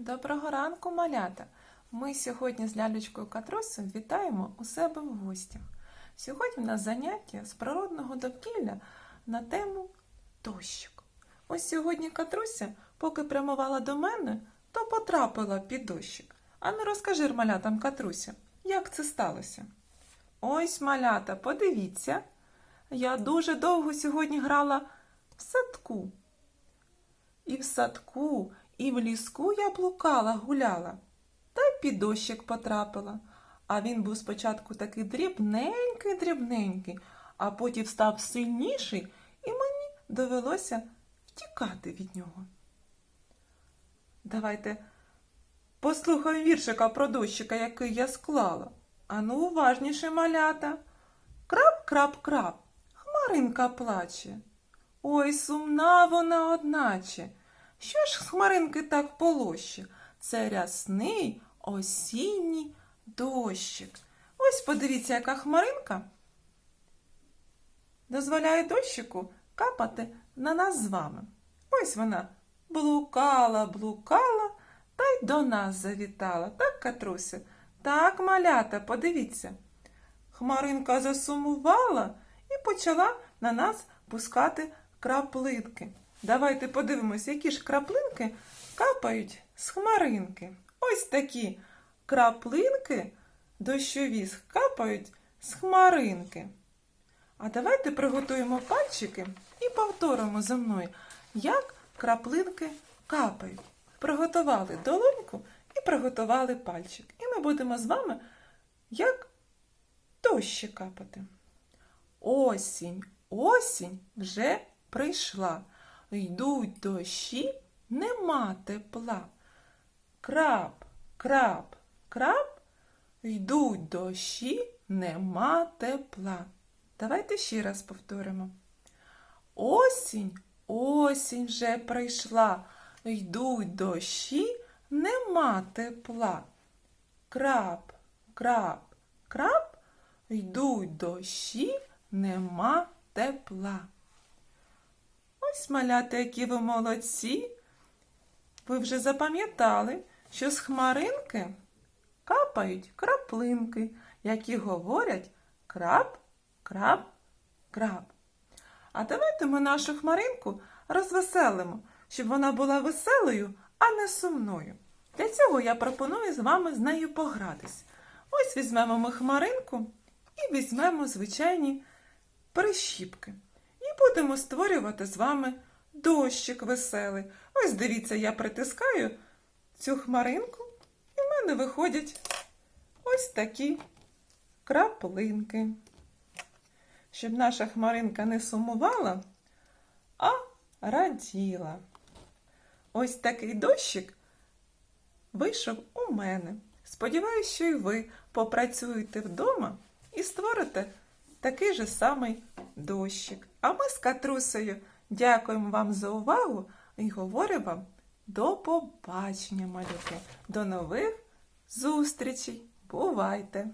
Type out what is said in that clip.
Доброго ранку, малята! Ми сьогодні з лялечкою Катрусем вітаємо у себе в гостях. Сьогодні в нас заняття з природного довкілля на тему дощик. Ось сьогодні Катруся, поки прямувала до мене, то потрапила під дощик. А ну розкажи малятам Катруся, як це сталося? Ось малята, подивіться. Я дуже довго сьогодні грала в садку. І в садку, і в ліску я блукала, гуляла, та й під дощик потрапила. А він був спочатку такий дрібненький, дрібненький, а потім став сильніший, і мені довелося втікати від нього. Давайте послухаємо віршика про дощика, який я склала. Ану, уважніше малята. Крап, крап, крап, хмаринка плаче. Ой, сумна вона одначе. Що ж хмаринки так полоще? Це рясний осінній дощик. Ось подивіться, яка хмаринка дозволяє дощику капати на нас з вами. Ось вона блукала, блукала та й до нас завітала. Так, Катруся? Так, малята, подивіться. Хмаринка засумувала і почала на нас пускати краплинки. Давайте подивимось, які ж краплинки капають з хмаринки. Ось такі краплинки дощові капають з хмаринки. А давайте приготуємо пальчики і повторимо за мною, як краплинки капають. Приготували долоньку і приготували пальчик. І ми будемо з вами як дощі капати. Осінь, осінь вже прийшла. Йдуть дощі, нема тепла. Крап, крап, крап, йдуть дощі, нема тепла. Давайте ще раз повторимо. Осінь, осінь вже прийшла. Йдуть дощі, нема тепла. Крап, крап, крап, йдуть дощі, нема тепла. Ось малята, які ви молодці. Ви вже запам'ятали, що з хмаринки капають краплинки, які говорять крап, крап, крап. А давайте ми нашу хмаринку розвеселимо, щоб вона була веселою, а не сумною. Для цього я пропоную з вами з нею погратись. Ось візьмемо ми хмаринку і візьмемо звичайні прищіпки. Будемо створювати з вами дощик веселий. Ось дивіться, я притискаю цю хмаринку, і в мене виходять ось такі краплинки. Щоб наша хмаринка не сумувала, а раділа. Ось такий дощик вийшов у мене. Сподіваюсь, що і ви попрацюєте вдома і створите такий же самий дощик. А ми з Катрусею дякуємо вам за увагу і говоримо вам до побачення, малюки. До нових зустрічей. Бувайте!